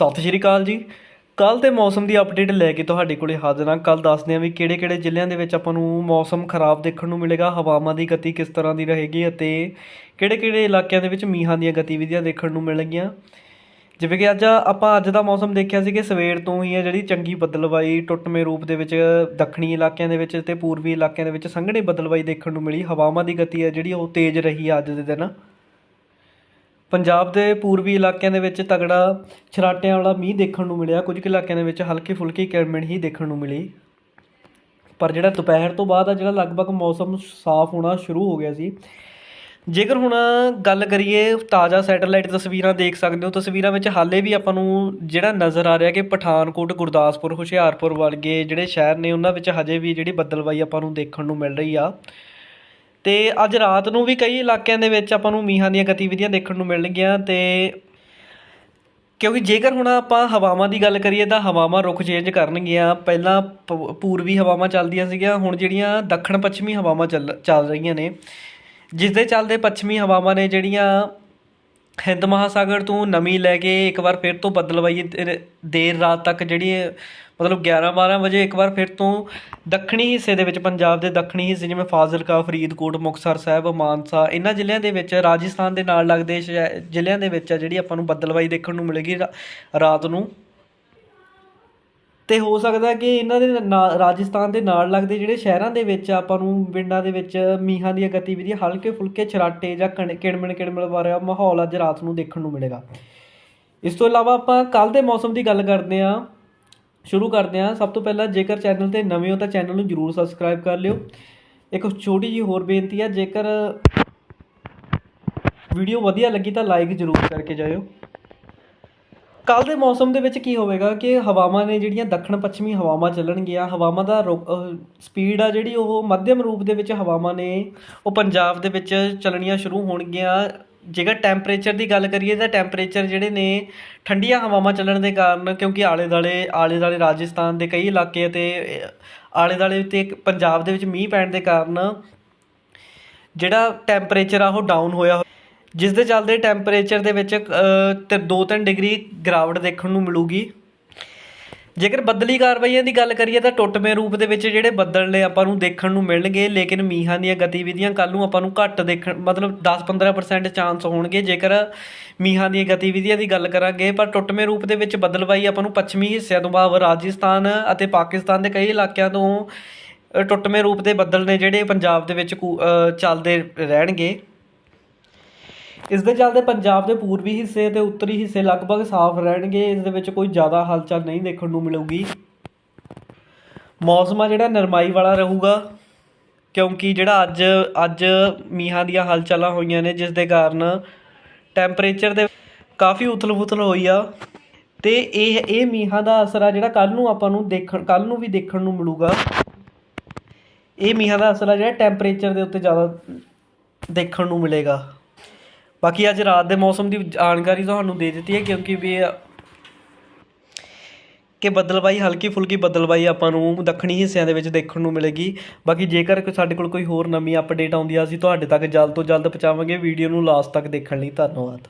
ਸਤਿ ਸ਼੍ਰੀ ਅਕਾਲ ਜੀ। ਕੱਲ ਦੇ ਮੌਸਮ ਦੀ ਅਪਡੇਟ ਲੈ ਕੇ ਤੁਹਾਡੇ ਕੋਲੇ ਹਾਜ਼ਰ ਹਾਂ। ਕੱਲ ਦੱਸਦੇ ਹਾਂ ਵੀ ਕਿਹੜੇ-ਕਿਹੜੇ ਜ਼ਿਲ੍ਹਿਆਂ ਦੇ ਵਿੱਚ ਆਪਾਂ ਨੂੰ ਮੌਸਮ ਖਰਾਬ ਦੇਖਣ ਨੂੰ ਮਿਲੇਗਾ, ਹਵਾਵਾਂ ਦੀ ਗਤੀ ਕਿਸ ਤਰ੍ਹਾਂ ਦੀ ਰਹੇਗੀ ਅਤੇ ਕਿਹੜੇ-ਕਿਹੜੇ ਇਲਾਕਿਆਂ ਦੇ ਵਿੱਚ ਮੀਂਹਾਂ ਦੀਆਂ ਗਤੀਵਿਧੀਆਂ ਦੇਖਣ ਨੂੰ ਮਿਲਣਗੀਆਂ। ਜਿਵੇਂ ਕਿ ਅੱਜ ਆਪਾਂ ਅੱਜ ਦਾ ਮੌਸਮ ਦੇਖਿਆ ਸੀ ਕਿ ਸਵੇਰ ਤੋਂ ਹੀ ਹੈ ਜਿਹੜੀ ਚੰਗੀ ਬੱਦਲਵਾਈ, ਟੁੱਟਵੇਂ ਰੂਪ ਦੇ ਵਿੱਚ ਦੱਖਣੀ ਇਲਾਕਿਆਂ ਦੇ ਵਿੱਚ ਤੇ ਪੂਰਬੀ ਇਲਾਕਿਆਂ ਦੇ ਵਿੱਚ ਸੰਘਣੀ ਬੱਦਲਵਾਈ ਦੇਖਣ ਨੂੰ ਮਿਲੀ। ਹਵਾਵਾਂ ਦੀ ਗਤੀ ਹੈ ਜਿਹੜੀ ਉਹ ਤੇਜ਼ ਰਹੀ ਅੱਜ ਦੇ ਦਿਨ। ਪੰਜਾਬ ਦੇ ਪੂਰਬੀ ਇਲਾਕਿਆਂ ਦੇ ਵਿੱਚ ਤਗੜਾ ਛਰਾਟਿਆਂ ਵਾਲਾ ਮੀਂਹ ਦੇਖਣ ਨੂੰ ਮਿਲਿਆ। ਕੁਝ ਕੁ ਇਲਾਕਿਆਂ ਦੇ ਵਿੱਚ ਹਲਕੀ ਫੁਲਕੀ ਕਿਰਮਿਣ ਹੀ ਦੇਖਣ ਨੂੰ ਮਿਲੀ। ਪਰ ਜਿਹੜਾ ਦੁਪਹਿਰ ਤੋਂ ਬਾਅਦ ਆ, ਜਿਹੜਾ ਲਗਭਗ ਮੌਸਮ ਸਾਫ਼ ਹੋਣਾ ਸ਼ੁਰੂ ਹੋ ਗਿਆ ਸੀ। ਜੇਕਰ ਹੁਣ ਗੱਲ ਕਰੀਏ ਤਾਜ਼ਾ ਸੈਟੇਲਾਈਟ ਤਸਵੀਰਾਂ ਦੇਖ ਸਕਦੇ ਹੋ। ਤਸਵੀਰਾਂ ਵਿੱਚ ਹਾਲੇ ਵੀ ਆਪਾਂ ਨੂੰ ਜਿਹੜਾ ਨਜ਼ਰ ਆ ਰਿਹਾ ਕਿ ਪਠਾਨਕੋਟ, ਗੁਰਦਾਸਪੁਰ, ਹੁਸ਼ਿਆਰਪੁਰ ਵਰਗੇ ਜਿਹੜੇ ਸ਼ਹਿਰ ਨੇ, ਉਹਨਾਂ ਵਿੱਚ ਹਜੇ ਵੀ ਜਿਹੜੀ ਬੱਦਲਵਾਈ ਆਪਾਂ ਨੂੰ ਦੇਖਣ ਨੂੰ ਮਿਲ ਰਹੀ ਆ। ਅਤੇ ਅੱਜ ਰਾਤ ਨੂੰ ਵੀ ਕਈ ਇਲਾਕਿਆਂ ਦੇ ਵਿੱਚ ਆਪਾਂ ਨੂੰ ਮੀਂਹਾਂ ਦੀਆਂ ਗਤੀਵਿਧੀਆਂ ਦੇਖਣ ਨੂੰ ਮਿਲਣਗੀਆਂ ਅਤੇ ਕਿਉਂਕਿ ਜੇਕਰ ਹੁਣ ਆਪਾਂ ਹਵਾਵਾਂ ਦੀ ਗੱਲ ਕਰੀਏ ਤਾਂ ਹਵਾਵਾਂ ਰੁਖ ਚੇਂਜ ਕਰਨਗੀਆਂ। ਪਹਿਲਾਂ ਪ- ਪੂਰਬੀ ਹਵਾਵਾਂ ਚੱਲਦੀਆਂ ਸੀਗੀਆਂ, ਹੁਣ ਜਿਹੜੀਆਂ ਦੱਖਣ ਪੱਛਮੀ ਹਵਾਵਾਂ ਚੱਲ ਚੱਲ ਰਹੀਆਂ ਨੇ ਜਿਸ ਦੇ ਚੱਲਦੇ ਪੱਛਮੀ ਹਵਾਵਾਂ ਨੇ ਜਿਹੜੀਆਂ ਹਿੰਦ ਮਹਾਸਾਗਰ ਤੋਂ ਨਮੀ ਲੈ ਕੇ ਇੱਕ ਵਾਰ ਫਿਰ ਤੋਂ ਬਦਲਵਾਈ ਦੇਰ- ਰਾਤ ਤੱਕ ਜਿਹੜੀ ਮਤਲਬ 11 12 ਵਜੇ ਇੱਕ ਵਾਰ ਫਿਰ ਤੋਂ ਦੱਖਣੀ ਹਿੱਸੇ ਦੇ ਵਿੱਚ ਪੰਜਾਬ ਦੇ ਦੱਖਣੀ ਹਿੱਸੇ ਜਿਵੇਂ ਫਾਜ਼ਿਲਕਾ, ਫਰੀਦਕੋਟ, ਮੁਕਤਸਰ ਸਾਹਿਬ, ਮਾਨਸਾ ਇਹਨਾਂ ਜ਼ਿਲ੍ਹਿਆਂ ਦੇ ਵਿੱਚ ਰਾਜਸਥਾਨ ਦੇ ਨਾਲ ਲੱਗਦੇ ਸ਼ਹਿ- ਜ਼ਿਲ੍ਹਿਆਂ ਦੇ ਵਿੱਚ ਆ ਜਿਹੜੀ ਆਪਾਂ ਨੂੰ ਬੱਦਲਵਾਈ ਦੇਖਣ ਨੂੰ ਮਿਲੇਗੀ ਰਾਤ ਨੂੰ। ਅਤੇ ਹੋ ਸਕਦਾ ਕਿ ਇਹਨਾਂ ਦੇ ਨਾਲ ਰਾਜਸਥਾਨ ਦੇ ਨਾਲ ਲੱਗਦੇ ਜਿਹੜੇ ਸ਼ਹਿਰਾਂ ਦੇ ਵਿੱਚ ਆਪਾਂ ਨੂੰ ਪਿੰਡਾਂ ਦੇ ਵਿੱਚ ਮੀਂਹਾਂ ਦੀਆਂ ਗਤੀਵਿਧੀਆਂ ਹਲਕੇ ਫੁਲਕੇ ਛਰਾਟੇ ਜਾਂ ਕਣ- ਕਿਣਮਿਣ ਕਿਣਮਿਣ ਵਾਲਾ ਮਾਹੌਲ ਅੱਜ ਰਾਤ ਨੂੰ ਦੇਖਣ ਨੂੰ ਮਿਲੇਗਾ। ਇਸ ਤੋਂ ਇਲਾਵਾ ਆਪਾਂ ਕੱਲ ਦੇ ਮੌਸਮ ਦੀ ਗੱਲ ਕਰਦੇ ਹਾਂ, ਸ਼ੁਰੂ ਕਰਦੇ ਹਾਂ। ਸਭ ਤੋਂ ਪਹਿਲਾਂ ਜੇਕਰ ਚੈਨਲ ਤੇ ਨਵੇਂ ਹੋ ਤਾਂ ਚੈਨਲ ਨੂੰ ਜਰੂਰ ਸਬਸਕ੍ਰਾਈਬ ਕਰ ਲਿਓ। ਇੱਕ ਛੋਟੀ ਜਿਹੀ ਹੋਰ ਬੇਨਤੀ ਹੈ, ਜੇਕਰ ਵੀਡੀਓ ਵਧੀਆ ਲੱਗੀ ਤਾਂ ਲਾਈਕ ਜਰੂਰ ਕਰਕੇ ਜਾਇਓ। ਕੱਲ ਦੇ ਮੌਸਮ ਦੇ ਵਿੱਚ ਕੀ ਹੋਵੇਗਾ ਕਿ ਹਵਾਵਾਂ ਨੇ ਜਿਹੜੀਆਂ ਦੱਖਣ ਪੱਛਮੀ ਹਵਾਵਾਂ ਚੱਲਣਗੀਆਂ, ਹਵਾਵਾਂ ਦਾ ਸਪੀਡ ਆ ਜਿਹੜੀ ਉਹ ਮੱਧਮ ਰੂਪ ਦੇ ਵਿੱਚ ਹਵਾਵਾਂ ਨੇ, ਉਹ ਪੰਜਾਬ ਦੇ ਵਿੱਚ ਚੱਲਣੀਆਂ ਸ਼ੁਰੂ ਹੋਣਗੀਆਂ ਜੇਕਰ ਟੈਂਪਰੇਚਰ ਦੀ ਗੱਲ ਕਰੀਏ ਤਾਂ ਟੈਂਪਰੇਚਰ ਜਿਹੜੇ ਨੇ ਠੰਡੀਆਂ ਹਵਾਵਾਂ ਚੱਲਣ ਦੇ ਕਾਰਨ, ਕਿਉਂਕਿ ਆਲੇ ਦਾਲੇ ਆਲੇ ਦਾਲੇ ਰਾਜਸਥਾਨ ਦੇ ਕਈ ਇਲਾਕੇ ਅਤੇ ਆਲੇ ਦਾਲੇ ਤੇ ਪੰਜਾਬ ਦੇ ਵਿੱਚ ਮੀਂਹ ਪੈਣ ਦੇ ਕਾਰਨ ਜਿਹੜਾ ਟੈਂਪਰੇਚਰ ਆ ਉਹ ਡਾਊਨ ਹੋਇਆ ਹੋਇਆ। ਜਿਸ ਦੇ ਚੱਲਦੇ ਟੈਂਪਰੇਚਰ ਦੇ ਵਿੱਚ ਅ, ਤੇ 2-3 ਡਿਗਰੀ ਗਿਰਾਵਟ ਦੇਖਣ ਨੂੰ ਮਿਲੂਗੀ। ਜੇਕਰ ਬੱਦਲੀ ਕਾਰਵਾਈਆਂ ਦੀ ਗੱਲ ਕਰੀਏ ਤਾਂ ਟੁੱਟਵੇਂ ਰੂਪ ਦੇ ਵਿੱਚ ਜਿਹੜੇ ਬੱਦਲ ਨੇ ਆਪਾਂ ਨੂੰ ਦੇਖਣ ਨੂੰ ਮਿਲਣਗੇ ਲੇਕਿਨ ਮੀਂਹਾਂ ਦੀਆਂ ਗਤੀਵਿਧੀਆਂ ਕੱਲ ਨੂੰ ਆਪਾਂ ਨੂੰ ਘੱਟ ਦੇਖਣ ਮਤਲਬ 10-15% ਚਾਂਸ ਹੋਣਗੇ ਜੇਕਰ ਮੀਂਹਾਂ ਦੀਆਂ ਗਤੀਵਿਧੀਆਂ ਦੀ ਗੱਲ ਕਰਾਂਗੇ। ਪਰ ਟੁੱਟਵੇਂ ਰੂਪ ਦੇ ਵਿੱਚ ਬਦਲਵਾਈ ਆਪਾਂ ਨੂੰ ਪੱਛਮੀ ਹਿੱਸਿਆਂ ਤੋਂ ਭਾਵ ਰਾਜਸਥਾਨ ਅਤੇ ਪਾਕਿਸਤਾਨ ਦੇ ਕਈ ਇਲਾਕਿਆਂ ਤੋਂ ਅ, ਟੁੱਟਵੇਂ ਰੂਪ ਦੇ ਬੱਦਲ ਨੇ ਜਿਹੜੇ ਪੰਜਾਬ ਦੇ ਵਿੱਚ ਕੂ- ਚੱਲਦੇ ਰਹਿਣਗੇ। ਇਸ ਦੇ ਚੱਲਦੇ ਪੰਜਾਬ ਦੇ ਪੂਰਬੀ ਹਿੱਸੇ ਅਤੇ ਉੱਤਰੀ ਹਿੱਸੇ ਲਗਭਗ ਸਾਫ਼ ਰਹਿਣਗੇ, ਇਸ ਦੇ ਵਿੱਚ ਕੋਈ ਜ਼ਿਆਦਾ ਹਲਚਲ ਨਹੀਂ ਦੇਖਣ ਨੂੰ ਮਿਲੂਗੀ। ਮੌਸਮ ਆ ਜਿਹੜਾ ਨਰਮਾਈ ਵਾਲਾ ਰਹੂਗਾ, ਕਿਉਂਕਿ ਜਿਹੜਾ ਅੱਜ ਅੱਜ ਮੀਂਹਾਂ ਦੀਆਂ ਹਲਚਲਾਂ ਹੋਈਆਂ ਨੇ, ਜਿਸ ਦੇ ਕਾਰਨ ਟੈਂਪਰੇਚਰ ਦੇ ਕਾਫੀ ਉਥਲ-ਪੁਥਲ ਹੋਈ ਆ। ਤੇ ਇਹ ਇਹ ਮੀਂਹਾਂ ਦਾ ਅਸਰ ਆ ਜਿਹੜਾ ਕੱਲ ਨੂੰ ਆਪਾਂ ਨੂੰ ਦੇਖਣ ਕੱਲ ਨੂੰ ਵੀ ਦੇਖਣ ਨੂੰ ਮਿਲੂਗਾ। ਇਹ ਮੀਂਹਾਂ ਦਾ ਅਸਰ ਆ ਜਿਹੜਾ ਟੈਂਪਰੇਚਰ ਦੇ ਉੱਤੇ ਜ਼ਿਆਦਾ ਦੇਖਣ ਨੂੰ ਮਿਲੇਗਾ। ਬਾਕੀ ਅੱਜ ਰਾਤ ਦੇ ਮੌਸਮ ਦੀ ਜਾਣਕਾਰੀ ਤੁਹਾਨੂੰ ਦੇ ਦਿੱਤੀ ਹੈ ਕਿਉਂਕਿ ਵੀ ਕਿ ਬੱਦਲਬਾਈ, ਹਲਕੀ ਫੁਲਕੀ ਬੱਦਲਬਾਈ ਆਪਾਂ ਨੂੰ ਦੱਖਣੀ ਹਿੱਸਿਆਂ ਦੇ ਵਿੱਚ ਦੇਖਣ ਨੂੰ ਮਿਲੇਗੀ। ਬਾਕੀ ਜੇਕਰ ਸਾਡੇ ਕੋਲ ਕੋਈ ਹੋਰ ਨਵੀਂ ਅਪਡੇਟ ਆਉਂਦੀ ਆ, ਅਸੀਂ ਤੁਹਾਡੇ ਤੱਕ ਜਲਦ ਤੋਂ ਜਲਦ ਪਹੁੰਚਾਵਾਂਗੇ। ਵੀਡੀਓ ਨੂੰ ਲਾਸਟ ਤੱਕ ਦੇਖਣ ਲਈ ਧੰਨਵਾਦ।